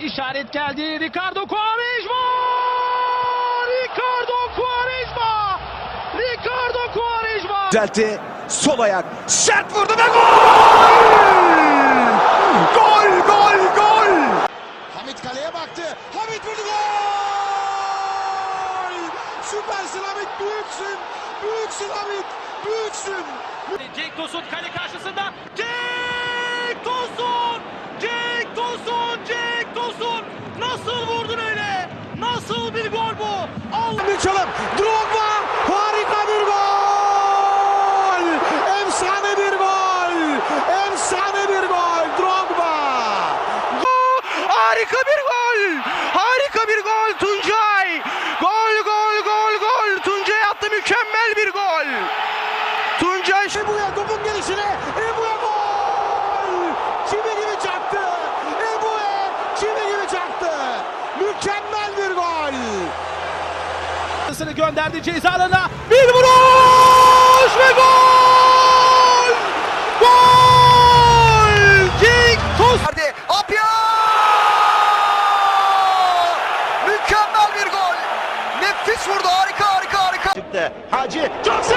işaret geldi. Ricardo Quaresma! Ricardo Quaresma! Ricardo Quaresma! Düzeltti. Sol ayak. Sert vurdu ve gol! Gol, gol, gol! Hamit kaleye baktı. Hamit vurdu gol! Süpersin Hamit, büyüksün. Büyüksün Hamit, büyüksün. Cenk Tosun kale karşısında. Cenk Tosun! Cenk Tosun! Cenk Tosun! Nasıl vurdun öyle? Nasıl bir gol bu? Allah! Bir çalım. Drogba harika bir gol. Efsane bir gol. Efsane bir gol. Drogba. Harika bir gol! Harika bir gol Tuncay! Gol gol gol gol! Tuncay attı mükemmel bir gol! Tuncay Ebu'ya topun gelişine. Ebu'ya gol. Çivi Mükemmel bir gol. Sını gönderdi ceza alanına. Bir vuruş ve gol! Gol! Cenk Tosun! verdi. Apya! Mükemmel bir gol. Nefis vurdu. Harika harika harika. Hacı çok.